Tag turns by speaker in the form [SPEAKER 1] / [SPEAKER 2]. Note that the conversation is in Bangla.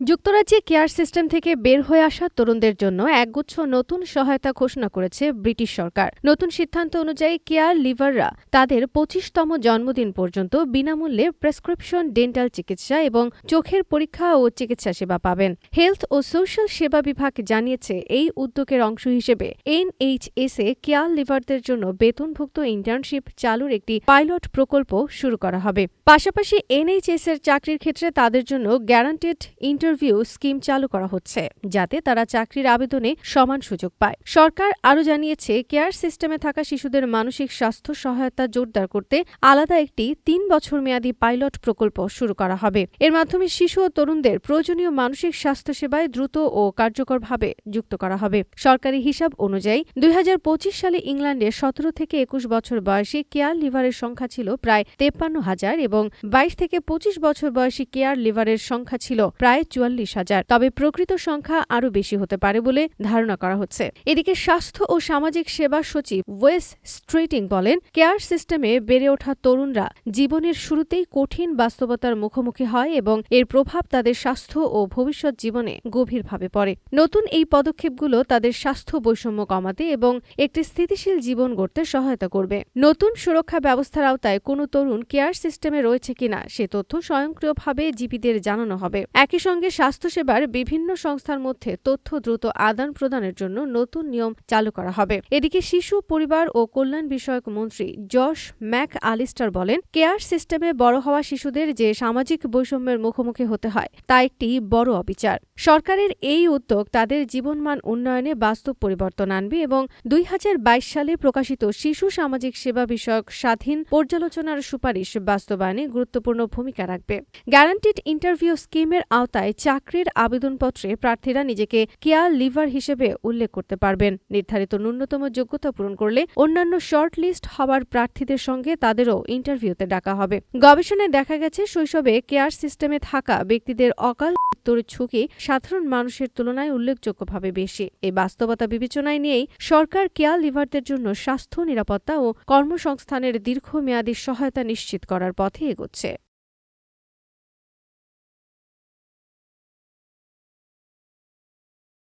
[SPEAKER 1] যুক্তরাজ্যে কেয়ার সিস্টেম থেকে বের হয়ে আসা তরুণদের জন্য একগুচ্ছ নতুন সহায়তা ঘোষণা করেছে ব্রিটিশ সরকার। নতুন সিদ্ধান্ত অনুযায়ী কেয়ার লিভাররা তাদের পঁচিশতম জন্মদিন পর্যন্ত বিনামূল্যে প্রেসক্রিপশন, ডেন্টাল চিকিৎসা এবং চোখের পরীক্ষা ও চিকিৎসা সেবা পাবেন। হেলথ ও সোশ্যাল সেবা বিভাগ জানিয়েছে, এই উদ্যোগের অংশ হিসেবে এনএইচএস এ কেয়ার লিভারদের জন্য বেতনভুক্ত ইন্টার্নশিপ চালুর একটি পাইলট প্রকল্প শুরু করা হবে। পাশাপাশি এনএইচএস এর চাকরির ক্ষেত্রে তাদের জন্য গ্যারান্টেড ইন্টারভিউ স্কিম চালু করা হচ্ছে, যাতে তারা চাকরির আবেদনে সমান সুযোগ পায়। সরকার আরও জানিয়েছে, কেয়ার সিস্টেমে থাকা শিশুদের মানসিক স্বাস্থ্য সহায়তা জোরদার করতে আলাদা একটি তিন বছর মেয়াদী পাইলট প্রকল্প শুরু করা হবে। এর মাধ্যমে শিশু ও তরুণদের প্রয়োজনীয় মানসিক স্বাস্থ্যসেবায় দ্রুত ও কার্যকরভাবে যুক্ত করা হবে। সরকারি হিসাব অনুযায়ী, দুই হাজার পঁচিশ সালে ইংল্যান্ডে সতেরো থেকে একুশ বছর বয়সী কেয়ার লিভারের সংখ্যা ছিল প্রায় তেপ্পান্ন হাজার এবং বাইশ থেকে পঁচিশ বছর বয়সী কেয়ার লিভারের সংখ্যা ছিল প্রায় চুয়াল্লিশ হাজার। তবে প্রকৃত সংখ্যা আরও বেশি হতে পারে বলে ধারণা করা হচ্ছে। এদিকে স্বাস্থ্য ও সামাজিক সেবা সচিব ওয়েস স্ট্রিটিং বলেন, কেয়ার সিস্টেমে বেড়ে ওঠা তরুণরা জীবনের শুরুতেই কঠিন বাস্তবতার মুখোমুখি হয় এবং এর প্রভাব তাদের স্বাস্থ্য ও ভবিষ্যৎ জীবনে গভীরভাবে পড়ে। নতুন এই পদক্ষেপগুলো তাদের স্বাস্থ্য বৈষম্য কমাতে এবং একটি স্থিতিশীল জীবন গড়তে সহায়তা করবে। নতুন সুরক্ষা ব্যবস্থার আওতায় কোনো তরুণ কেয়ার সিস্টেমে রয়েছে কিনা সে তথ্য স্বয়ংক্রিয়ভাবে জীবীদের জানানো হবে। একই সঙ্গে স্বাস্থ্যসেবার বিভিন্ন সংস্থার মধ্যে তথ্য দ্রুত আদান প্রদানের জন্য নতুন নিয়ম চালু করা হবে। এদিকে শিশু, পরিবার ও কল্যাণ বিষয়ক মন্ত্রী জশ ম্যাক আলিস্টার বলেন, কেয়ার সিস্টেমে বড় হওয়া শিশুদের যে সামাজিক বৈষম্যের মুখোমুখি হতে হয়, তা একটি বড় অবিচার। সরকারের এই উদ্যোগ তাদের জীবনমান উন্নয়নে বাস্তব পরিবর্তন আনবে এবং দুই হাজার বাইশ সালে প্রকাশিত শিশু সামাজিক সেবা বিষয়ক স্বাধীন পর্যালোচনার সুপারিশ বাস্তবায়নে গুরুত্বপূর্ণ ভূমিকা রাখবে। গ্যারান্টিড ইন্টারভিউ স্কিমের আওতায় চাকরির আবেদনপত্রে প্রার্থীরা নিজেকে কেয়ার লিভার হিসেবে উল্লেখ করতে পারবেন। নির্ধারিত ন্যূনতম যোগ্যতা পূরণ করলে অন্যান্য শর্ট লিস্ট হওয়ার প্রার্থীদের সঙ্গে তাদেরও ইন্টারভিউতে ডাকা হবে। গবেষণায় দেখা গেছে, শৈশবে কেয়ার সিস্টেমে থাকা ব্যক্তিদের অকাল মৃত্যুর ঝুঁকি সাধারণ মানুষের তুলনায় উল্লেখযোগ্যভাবে বেশি। এই বাস্তবতা বিবেচনায় নিয়েই সরকার কেয়ার লিভারদের জন্য স্বাস্থ্য, নিরাপত্তা ও কর্মসংস্থানের দীর্ঘমেয়াদী সহায়তা নিশ্চিত করার পথে এগোচ্ছে।